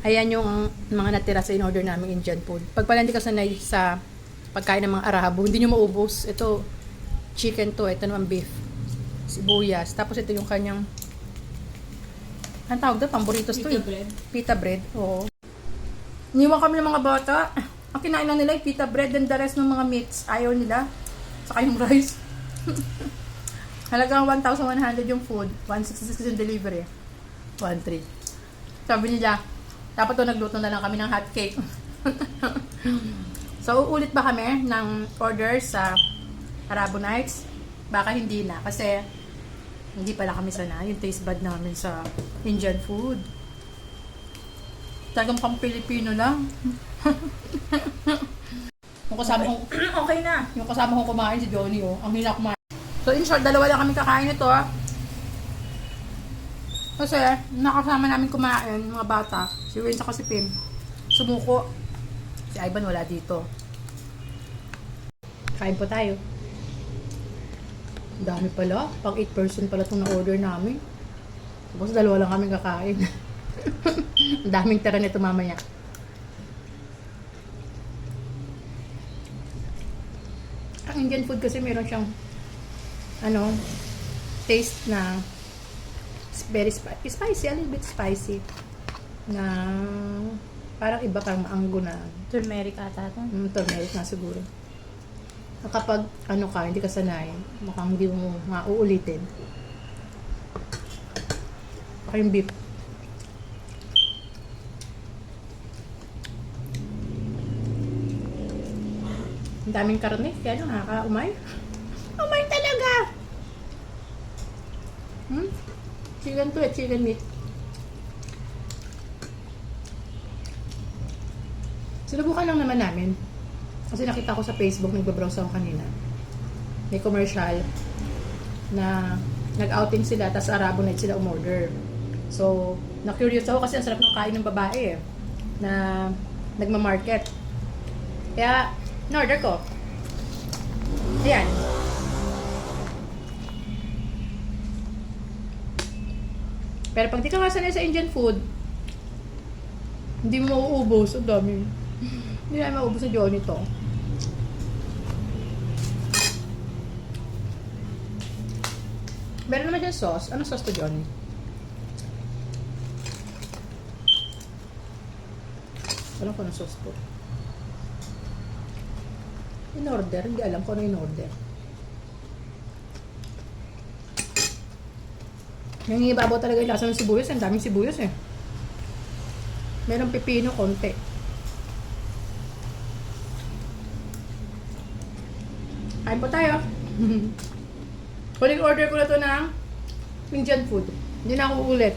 Ayan yung mga natira sa in-order namin Indian food. Pag pala hindi ka sanay sa pagkain ng mga Arabo, hindi nyo maubos. Ito, chicken to. Ito naman beef. Sibuyas. Tapos ito yung kanyang ang tawag doon? Pamboritos to Pita eh. bread. Pita bread. Oo. Iniwan kami ng mga bata. Ang kinain lang nila yung pita bread and the rest ng mga meats. Ayaw nila. Saka yung rice. Halagang 1,100 yung food. 166 yung delivery. 1,300. Sabi nila, dapat to nagluto na lang kami ng hot cake. so, uulit ba kami ng order sa Arabo Nights? Baka hindi na. Kasi, hindi pala kami sana. Yung taste bud namin sa Indian food. Talagang pang Pilipino lang. yung kasama kong, okay na. yung kasama kong kumain si Johnny, oh. Ang kumain. So, in short, dalawa lang kami kakain ito, ah. Kasi, nakasama namin kumain, mga bata. Si Wayne saka si Pim. Sumuko. Si Ivan wala dito. Kain po tayo. Dami pala. Pang 8 person pala itong na-order namin. Tapos dalawa lang kami kakain. Ang daming tira nito mamaya. Ang Indian food kasi meron siyang ano, taste na very spicy. Spicy, a little bit spicy. Na parang iba parang maanggo na Turmeric ata ito. mm, turmeric na siguro. Na Kapag ano ka, hindi ka sanay, mukhang hindi mo mauulitin. Baka yung beef. Ang daming karne, kaya ano, nakaka-umay. Umay talaga! Hmm? Chicken to eh, chicken meat. Sinubukan lang naman namin. Kasi nakita ko sa Facebook, nagbabrowse ako kanina. May commercial na nag-outing sila, tas Arabo night sila umorder. So, na-curious ako kasi ang sarap ng kain ng babae eh, na nagma-market. Kaya, na-order ko. Ayan. Pero pag di ka nga sanay sa Indian food, hindi mo mauubos. Ang dami. Hindi na maubos sa Johnny to. Meron naman dyan sauce. Ano sauce to Johnny? Alam ko ano sauce to. In order. Hindi alam ko ano in order. Yung ibabaw talaga yung lasa ng sibuyas. Ang daming sibuyas eh. Meron pipino konti. Kain po tayo. Huling order ko na to ng Indian food. Hindi na ako uulit.